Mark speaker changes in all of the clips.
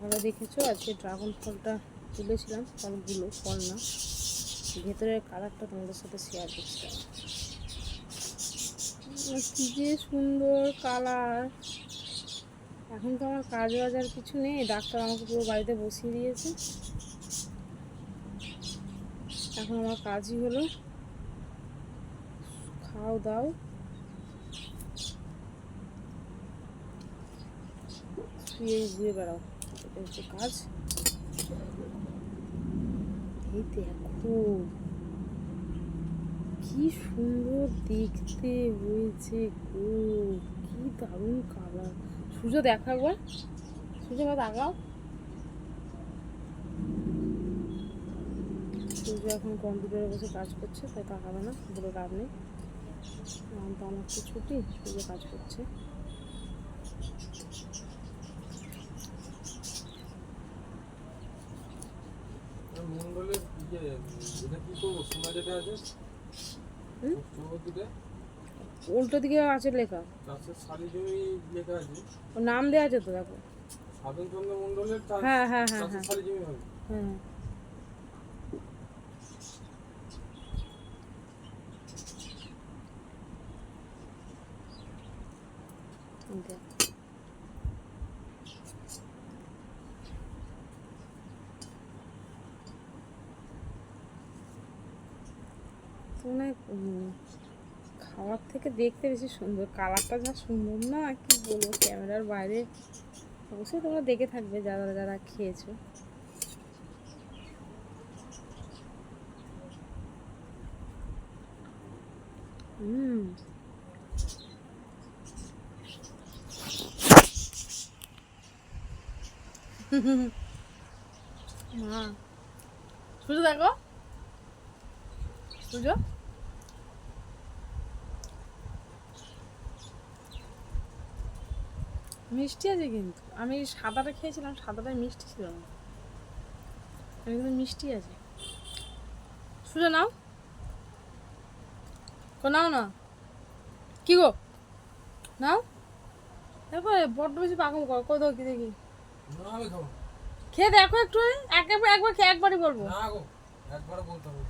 Speaker 1: সকালে দেখেছ? আজকে ড্রাগন ফলটা তুলেছিলাম ফলগুলো ফল না। ভেতরের কালারটা তোমাদের সাথে শেয়ার করছিলাম কি যে সুন্দর কালার এখন তো আমার কাজ বাজার কিছু নেই, ডাক্তার আমাকে পুরো বাড়িতে বসিয়ে দিয়েছে। এখন আমার কাজই হলো, খাও দাও। শুয়ে ঘুরে বেড়াও। এটা হচ্ছে কাজ। এই দেখো, কি সুন্দর দেখতে হয়েছে গো, কি দারুণ কালার সূর্য দেখা একবার। সূর্য বা তাকাও। সূর্য এখন কম্পিউটারে বসে কাজ করছে, তাই তাকাবে না, বলে লাভ নেই। এখন তো আমার তো ছুটি, সূর্য কাজ করছে
Speaker 2: মঙ্গলের ইয়ে এটা কি করব সোনা যেটা আছে
Speaker 1: হুম?
Speaker 2: চৌহদ্দিতে
Speaker 1: উল্টো দিকে আছে লেখা।
Speaker 2: চাষের শালি লেখা আছে
Speaker 1: ওর নাম দেওয়া আছে তো দেখো। হ্যাঁ হ্যাঁ হ্যাঁ হ্যাঁ। হ্যাঁ দেখ। মানে খাওয়ার থেকে দেখতে বেশি সুন্দর। কালারটা যা সুন্দর না, কি বলব, ক্যামেরার বাইরে। অবশ্যই তোমরা দেখে থাকবে যারা যারা খেয়েছো। হুম। মা সূর্য দেখো। সূর্য মিষ্টি আছে কিন্তু। আমি সাদাটা খেয়েছিলাম সাদাটাই মিষ্টি ছিল না। আমি কিন্তু মিষ্টি আছে। সূর্য নাও। কো নাও না। কি গো? নাও। দেখো বড্ড বেশি পাকম কর। দাও কি দেখি? খেয়ে দেখো একটু একবার একবার খেয়ে একবারই বলব।
Speaker 2: না গো একবার বলতে হবে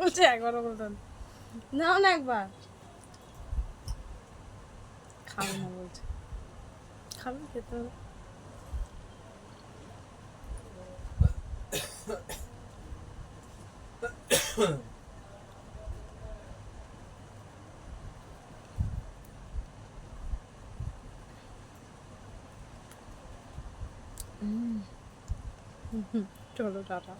Speaker 1: বলছে একবারও বলতাম নাও না একবার। খাবে না বলছে। খাবে খেতে হবে। চলো টাটা।